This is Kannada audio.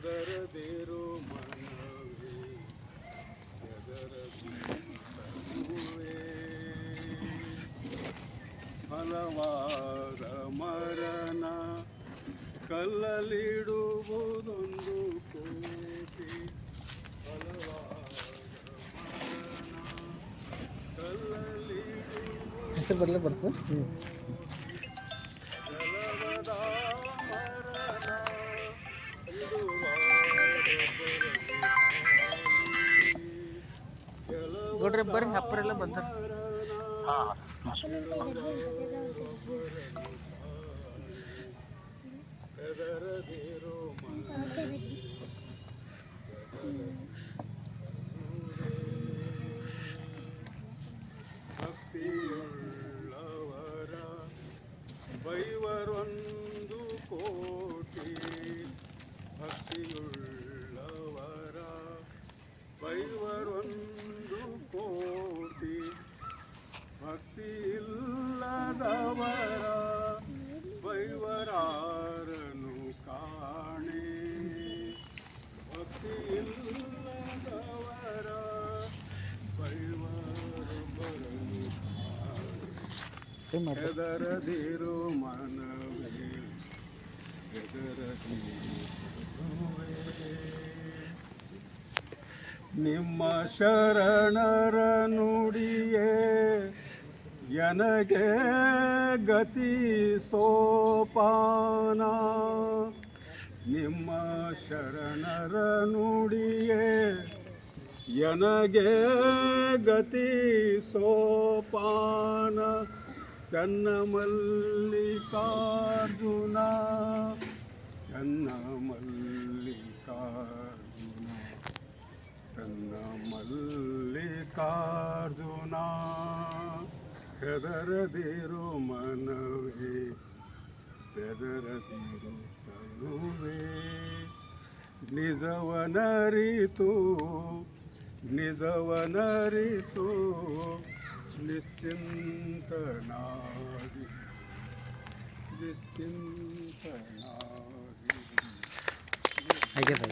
ಹೆದರದಿರು ಮನವೇ ಹೆದರದಿರುವೆ ಫಲವಾದ ಮರಣ ಕಲ್ಲಲಿಡುವುದೊಂದು ಕೋಟಿ ಫಲವಾದ ಮರಣ ಕಲ್ಲಲಿಡುವುದು ಹೆಸರು ಬರಲೇ ಬರ್ತು ನೋಡ್ರಿ ಬರ್ರಿ ಅಪ್ಪರೆಲ್ಲ ಬಂದಾರ. ಭಕ್ತಿಯುಳ್ಳವರ ಬೈವರೊಂದು ಕೋಟಿ ಭಕ್ತಿಯುಳ್ಳವರ ಮನವೇ ನಿಮ್ಮ ಶರಣರ ನುಡಿಯೇ ಎನಗೆ ಗತಿ ಸೋಪಾನ? ನಿಮ್ಮ ಶರಣರ ನುಡಿಯೇ ಎನಗೆ ಗತಿ ಸೋಪಾನ? ಚನ್ನ ಮಲ್ಲಿಕಾರ್ಜುನ ಚನ್ನ ಮಲ್ಲಿಕಾರ್ಜುನ ಚನ್ನ ಮಲ್ಲಿಕಾರ್ಜುನ ಹೆದರದಿರು ಮನವೇ ಬೆದರದಿರು ತನುವೆ ನಿಜವನರಿತು ನಿಜವನರಿತು ನಿಶ್ಚಿಂತನಾಗಿ আগে ভাই